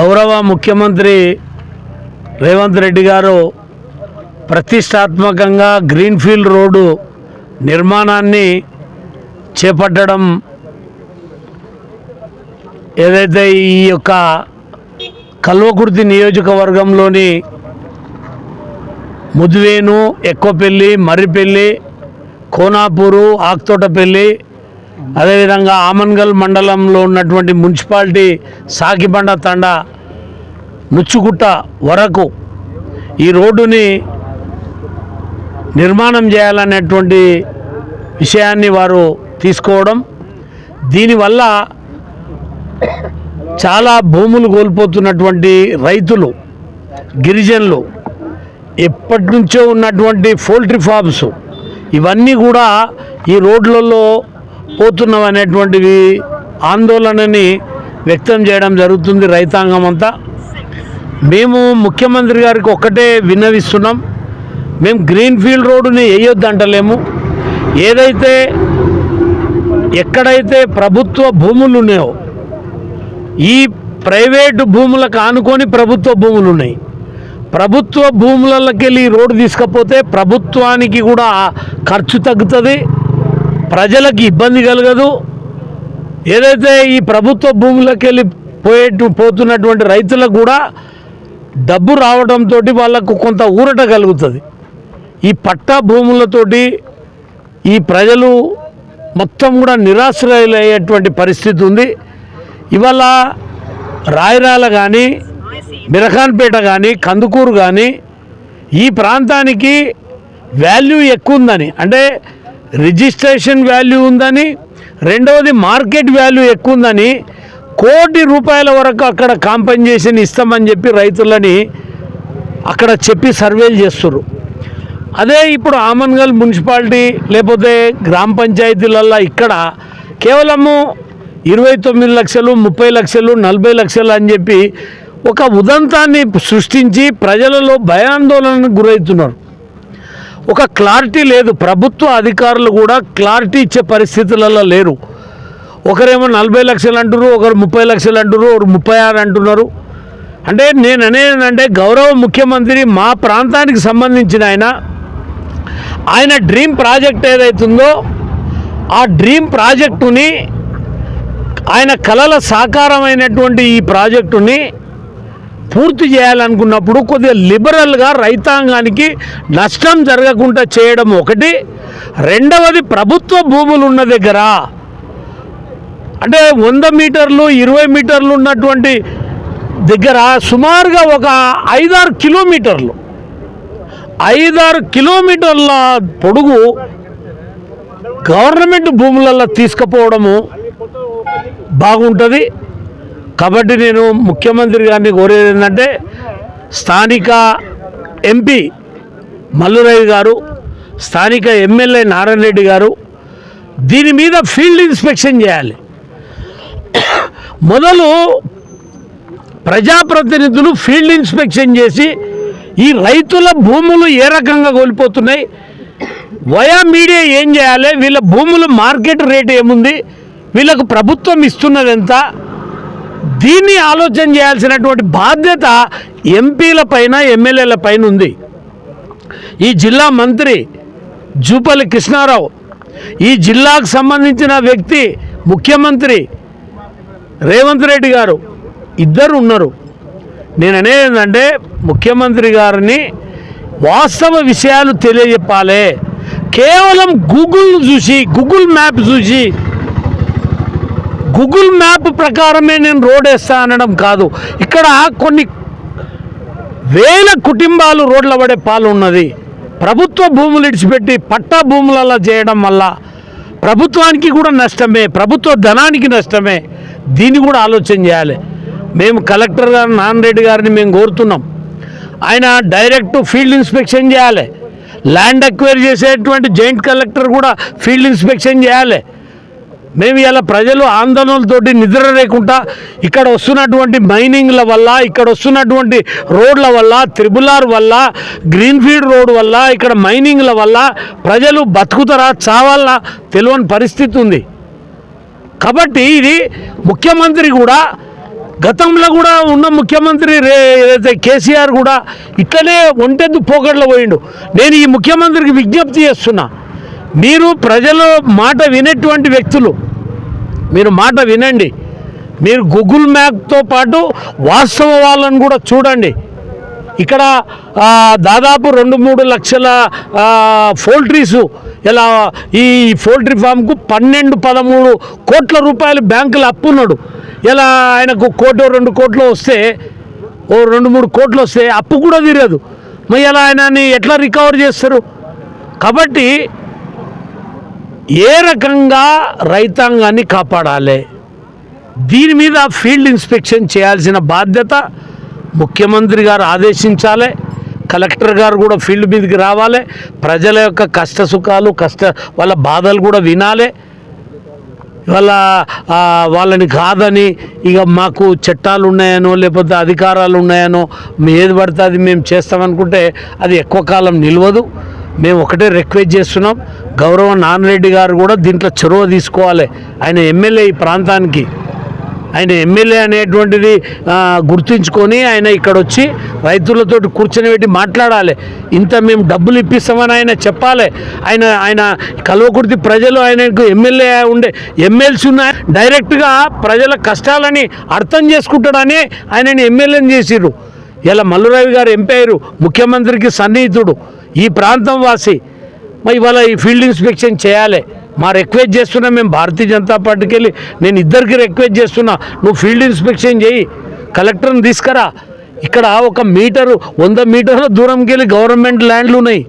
గౌరవ ముఖ్యమంత్రి రేవంత్ రెడ్డి గారు ప్రతిష్టాత్మకంగా గ్రీన్ఫీల్డ్ రోడ్డు నిర్మాణాన్ని చేపట్టడం ఏదైతే ఈ యొక్క కల్వకుర్తి నియోజకవర్గంలోని ముదివేను ఎక్కువపల్లి మర్రిపల్లి కోనాపూరు ఆక్తోటపల్లి అదేవిధంగా ఆమన్గల్ మండలంలో ఉన్నటువంటి మున్సిపాలిటీ సాకిబండ తండ నుచ్చుగుట్ట వరకు ఈ రోడ్డుని నిర్మాణం చేయాలనేటువంటి విషయాన్ని వారు తీసుకోవడం దీనివల్ల చాలా భూములు కోల్పోతున్నటువంటి రైతులు గిరిజనులు ఎప్పటి నుంచో ఉన్నటువంటి పోల్ట్రీ ఫార్మ్స్ ఇవన్నీ కూడా ఈ రోడ్లలో పోతున్నాం అనేటువంటివి ఆందోళనని వ్యక్తం చేయడం జరుగుతుంది రైతాంగం అంతా. మేము ముఖ్యమంత్రి గారికి ఒక్కటే విన్నవిస్తున్నాం. మేము గ్రీన్ ఫీల్డ్ రోడ్డుని వేయొద్దు అంటలేము. ఏదైతే ఎక్కడైతే ప్రభుత్వ భూములు ఉన్నాయో ఈ ప్రైవేటు భూములకు ఆనుకొని ప్రభుత్వ భూములు ఉన్నాయి. ప్రభుత్వ భూములకి వెళ్ళి రోడ్డు తీసుకపోతే ప్రభుత్వానికి కూడా ఖర్చు తగ్గుతుంది. ప్రజలకు ఇబ్బంది కలగదు. ఏదైతే ఈ ప్రభుత్వ భూములకు వెళ్ళి పోయేటు పోతున్నటువంటి రైతులకు కూడా డబ్బు రావడంతో వాళ్ళకు కొంత ఊరట కలుగుతుంది. ఈ పట్టా భూములతోటి ఈ ప్రజలు మొత్తం కూడా నిరాశ్రయులయ్యేటువంటి పరిస్థితి ఉంది. ఇవాళ రాయరాల కానీ మిరఖాన్పేట కానీ కందుకూరు కానీ ఈ ప్రాంతానికి వాల్యూ ఎక్కువ ఉందని అంటే రిజిస్ట్రేషన్ వాల్యూ ఉందని రెండవది మార్కెట్ వాల్యూ ఎక్కువ ఉందని కోటి రూపాయల వరకు అక్కడ కాంపెన్సేషన్ ఇస్తామని చెప్పి రైతులని అక్కడ చెప్పి సర్వేలు చేస్తున్నారు అదే ఇప్పుడు ఆమన్గల్ మున్సిపాలిటీ లేకపోతే గ్రామ పంచాయతీలల్లో ఇక్కడ కేవలము ఇరవై తొమ్మిది లక్షలు ముప్పై లక్షలు నలభై లక్షలు అని చెప్పి ఒక ఉదంతాన్ని సృష్టించి ప్రజలలో భయాందోళనకు గురవుతున్నారు. ఒక క్లారిటీ లేదు. ప్రభుత్వ అధికారులు కూడా క్లారిటీ ఇచ్చే పరిస్థితులలో లేరు. ఒకరేమో నలభై లక్షలు అంటున్నారు ఒకరు ముప్పై లక్షలు అంటున్నారు ఒకరు ముప్పై ఆరు అంటున్నారు. అంటే నేను అనేదంటే అంటే గౌరవ ముఖ్యమంత్రి మా ప్రాంతానికి సంబంధించిన ఆయన ఆయన డ్రీమ్ ప్రాజెక్ట్ ఏదైతుందో ఆ డ్రీమ్ ప్రాజెక్టుని ఆయన కలల సాకారమైనటువంటి ఈ ప్రాజెక్టుని పూర్తి చేయాలనుకున్నప్పుడు కొద్దిగా లిబరల్గా రైతాంగానికి నష్టం జరగకుండా చేయడం ఒకటి. రెండవది ప్రభుత్వ భూములు ఉన్న దగ్గర అంటే వంద మీటర్లు ఇరవై మీటర్లు ఉన్నటువంటి దగ్గర సుమారుగా ఒక ఐదారు కిలోమీటర్లు. ఐదారు కిలోమీటర్ల పొడుగు గవర్నమెంట్ భూములలో తీసుకుపోవడము బాగుంటుంది. కాబట్టి నేను ముఖ్యమంత్రి గారిని కోరేది ఏంటంటే స్థానిక ఎంపీ మల్లురాయ్ గారు స్థానిక ఎమ్మెల్యే నారాయణ రెడ్డి గారు దీని మీద ఫీల్డ్ ఇన్స్పెక్షన్ చేయాలి. మొదలు ప్రజాప్రతినిధులు ఫీల్డ్ ఇన్స్పెక్షన్ చేసి ఈ రైతుల భూములు ఏ రకంగా కోల్పోతున్నాయి వయా మీడియా ఏం చేయాలి వీళ్ళ భూముల మార్కెట్ రేట్ ఏముంది వీళ్ళకు ప్రభుత్వం ఇస్తున్నది ఎంత దీన్ని ఆలోచన చేయాల్సినటువంటి బాధ్యత ఎంపీల పైన ఎమ్మెల్యేల పైన ఉంది. ఈ జిల్లా మంత్రి జూపల్లి కృష్ణారావు ఈ జిల్లాకు సంబంధించిన వ్యక్తి ముఖ్యమంత్రి రేవంత్ రెడ్డి గారు ఇద్దరు ఉన్నారు. నేను అనేది ఏంటంటే ముఖ్యమంత్రి గారిని వాస్తవ విషయాలు తెలియజెప్పాలి. కేవలం గూగుల్ చూసి గూగుల్ మ్యాప్ చూసి గూగుల్ మ్యాప్ ప్రకారమే నేను రోడ్ వేస్తా అనడం కాదు. ఇక్కడ కొన్ని వేల కుటుంబాలు రోడ్ల పడే పాలు ఉన్నది ప్రభుత్వ భూములు ఇడిచిపెట్టి పట్టా భూములలో చేయడం వల్ల ప్రభుత్వానికి కూడా నష్టమే ప్రభుత్వ ధనానికి నష్టమే. దీన్ని కూడా ఆలోచన చేయాలి. మేము కలెక్టర్ గారు నాన్ రెడ్డి గారిని మేము కోరుతున్నాం. ఆయన డైరెక్ట్ ఫీల్డ్ ఇన్స్పెక్షన్ చేయాలి. ల్యాండ్ అక్వైర్ చేసేటువంటి జాయింట్ కలెక్టర్ కూడా ఫీల్డ్ ఇన్స్పెక్షన్ చేయాలి. మేము ఇలా ప్రజలు ఆందోళనలతోటి నిద్ర లేకుండా ఇక్కడ వస్తున్నటువంటి మైనింగ్ల వల్ల ఇక్కడ వస్తున్నటువంటి రోడ్ల వల్ల త్రిబులార్ వల్ల గ్రీన్ఫీల్డ్ రోడ్ వల్ల ఇక్కడ మైనింగ్ల వల్ల ప్రజలు బతుకుతారా చావాలా తెలియని పరిస్థితి ఉంది. కాబట్టి ఇది ముఖ్యమంత్రి కూడా గతంలో కూడా ఉన్న ముఖ్యమంత్రి ఏదైతే కేసీఆర్ కూడా ఇట్లనే ఒంటెద్దు పోకడలో పోయిండు. నేను ఈ ముఖ్యమంత్రికి విజ్ఞప్తి చేస్తున్నా. మీరు ప్రజల మాట వినేటువంటి వ్యక్తులు మీరు మాట వినండి. మీరు గూగుల్ మ్యాప్తో పాటు వాస్తవ వాళ్ళని కూడా చూడండి. ఇక్కడ దాదాపు రెండు మూడు లక్షల పోల్ట్రీస్ ఇలా ఈ పోల్ట్రీ ఫామ్కు పన్నెండు పదమూడు కోట్ల రూపాయలు బ్యాంకులు అప్పున్నాడు ఇలా ఆయనకు కోటి రెండు కోట్లు వస్తే ఓ రెండు మూడు కోట్లు వస్తే అప్పు కూడా తీరదు. మరి ఇలా ఆయనని ఎట్లా రికవర్ చేస్తారు? కాబట్టి ఏ రకంగా రైతాంగాన్ని కాపాడాలి? దీని మీద ఫీల్డ్ ఇన్స్పెక్షన్ చేయాల్సిన బాధ్యత ముఖ్యమంత్రి గారు ఆదేశించాలి. కలెక్టర్ గారు కూడా ఫీల్డ్ మీదకి రావాలి. ప్రజల యొక్క కష్ట సుఖాలు కష్ట వాళ్ళ బాధలు కూడా వినాలి. వాళ్ళ వాళ్ళని కాదని ఇక మాకు చట్టాలు ఉన్నాయనో లేకపోతే అధికారాలు ఉన్నాయనో మేము ఏది పడితే అది మేము చేస్తామనుకుంటే అది ఎక్కువ కాలం నిలవదు. మేము ఒకటే రిక్వెస్ట్ చేస్తున్నాం. గౌరవ నాన్నరెడ్డి గారు కూడా దీంట్లో చొరవ తీసుకోవాలి. ఆయన ఎమ్మెల్యే ఈ ప్రాంతానికి. ఆయన ఎమ్మెల్యే అనేటువంటిది గుర్తించుకొని గుర్తుంచుకొని ఆయన ఇక్కడ వచ్చి రైతులతో కూర్చొని పెట్టి మాట్లాడాలి. ఇంత మేము డబ్బులు ఇప్పిస్తామని ఆయన చెప్పాలి. ఆయన ఆయన కల్వకుర్తి ప్రజలు ఆయనకు ఎమ్మెల్యే ఉండే ఎమ్మెల్సీ ఉన్న డైరెక్ట్గా ప్రజల కష్టాలని అర్థం చేసుకుంటాడని ఆయనని ఎమ్మెల్యేని చేసిర్రు. ఇలా మల్లురావి గారు ఎంపీ అయ్యారు ముఖ్యమంత్రికి సన్నిహితుడు. ఈ ప్రాంతం వాసి మరి ఇవాళ ఈ ఫీల్డ్ ఇన్స్పెక్షన్ చేయాలి. మా రిక్వెస్ట్ చేస్తున్నా మేము భారతీయ జనతా పార్టీకి వెళ్ళి నేను ఇద్దరికి రిక్వెస్ట్ చేస్తున్నా నువ్వు ఫీల్డ్ ఇన్స్పెక్షన్ చేయి కలెక్టర్ని తీసుకురా. ఇక్కడ ఒక మీటరు వంద మీటర్ల దూరంకి వెళ్ళి గవర్నమెంట్ ల్యాండ్లు ఉన్నాయి.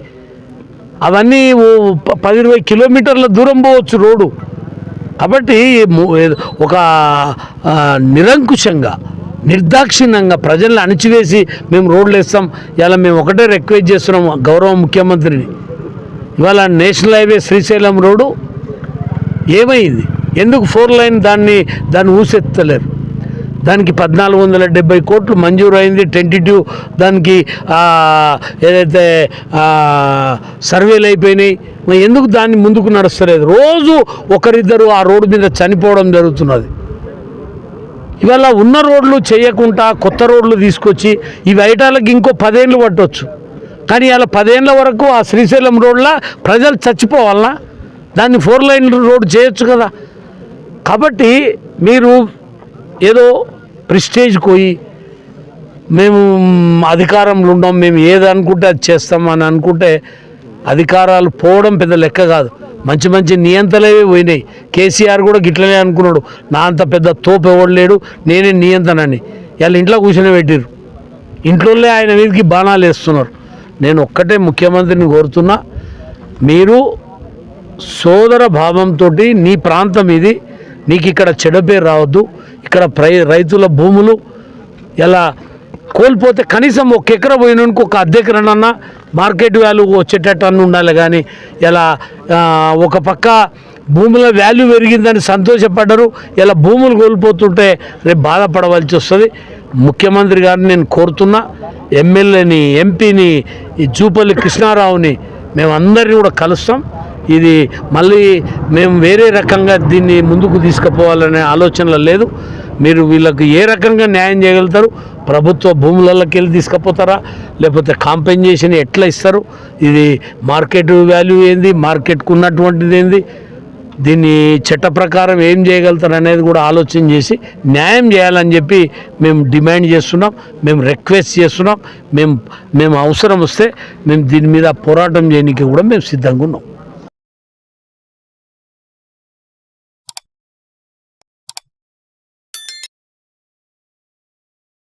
అవన్నీ ఓ పది ఇరవై కిలోమీటర్ల దూరం పోవచ్చు రోడ్డు. కాబట్టి ఒక నిరంకుశంగా నిర్దాక్షిణ్యంగా ప్రజల్ని అణిచివేసి మేము రోడ్లు వేస్తాం. ఇలా మేము ఒకటే రిక్వెస్ట్ చేస్తున్నాం గౌరవ ముఖ్యమంత్రిని. ఇవాళ నేషనల్ హైవే శ్రీశైలం రోడ్డు ఏమైంది? ఎందుకు ఫోర్ లైన్ దాన్ని దాన్ని ఊసెత్తలేరు? దానికి పద్నాలుగు వందల డెబ్బై కోట్లు మంజూరు అయింది. టెంటిటివ్ దానికి ఏదైతే సర్వేలు అయిపోయినాయి. ఎందుకు దాన్ని ముందుకు నడుస్తలేదు? రోజు ఒకరిద్దరు ఆ రోడ్డు మీద చనిపోవడం జరుగుతున్నది. ఇవాళ ఉన్న రోడ్లు చేయకుండా కొత్త రోడ్లు తీసుకొచ్చి ఈ వైటాలకు ఇంకో పదేళ్ళు పట్టవచ్చు కానీ అలా పదేళ్ళ వరకు ఆ శ్రీశైలం రోడ్ల ప్రజలు చచ్చిపోవాలనా దాన్ని ఫోర్ లైన్ రోడ్ చేయొచ్చు కదా. కాబట్టి మీరు ఏదో ప్రిస్టేజ్ పోయి మేము అధికారంలో ఉన్నాం మేము ఏది అనుకుంటే అది చేస్తాం అని అనుకుంటే అధికారాలు పోవడం పెద్ద లెక్క కాదు. మంచి మంచి నియంతలేవి పోయినాయి. కేసీఆర్ కూడా గిట్లనే అనుకున్నాడు. నా అంత పెద్ద తోపు ఎవడు లేడు నేనే నియంత్రణని. వాళ్ళు ఇంట్లో కూర్చొని పెట్టిర్రు. ఇంట్లోనే ఆయన మీదకి బాణాలు వేస్తున్నారు. నేను ఒక్కటే ముఖ్యమంత్రిని కోరుతున్నా మీరు సోదర భావంతో నీ ప్రాంతం ఇది నీకు ఇక్కడ చెడ పేరు రావద్దు. ఇక్కడ ప్రై రైతుల భూములు ఎలా కోల్పోతే కనీసం ఒక ఎకర పోయినకి ఒక అద్దె ఎకరనన్నా మార్కెట్ వాల్యూ వచ్చేటట్టు అన్న ఉండాలి కానీ ఇలా ఒక పక్క భూముల వాల్యూ పెరిగిందని సంతోషపడ్డరు ఇలా భూములు కోల్పోతుంటే రేపు బాధపడవలసి వస్తుంది. ముఖ్యమంత్రి గారిని నేను కోరుతున్నా ఎమ్మెల్యేని ఎంపీని ఈ జూపల్లి కృష్ణారావుని మేమందరినీ కూడా కలుస్తాం. ఇది మళ్ళీ మేము వేరే రకంగా దీన్ని ముందుకు తీసుకుపోవాలనే ఆలోచనలో లేదు. మీరు వీళ్ళకు ఏ రకంగా న్యాయం చేయగలుగుతారు ప్రభుత్వ భూములలోకి వెళ్ళి తీసుకుపోతారా? లేకపోతే కాంపెన్సేషన్ ఎట్లా ఇస్తారు? ఇది మార్కెట్ వాల్యూ ఏంది? మార్కెట్కు ఉన్నటువంటిది ఏంది? దీన్ని చట్ట ప్రకారం ఏం చేయగలుగుతారు అనేది కూడా ఆలోచన చేసి న్యాయం చేయాలని చెప్పి మేము డిమాండ్ చేస్తున్నాం. మేము రిక్వెస్ట్ చేస్తున్నాం. మేము మేము అవసరం వస్తే మేము దీని మీద పోరాటం చేయడానికి కూడా మేము సిద్ధంగా ఉన్నాం.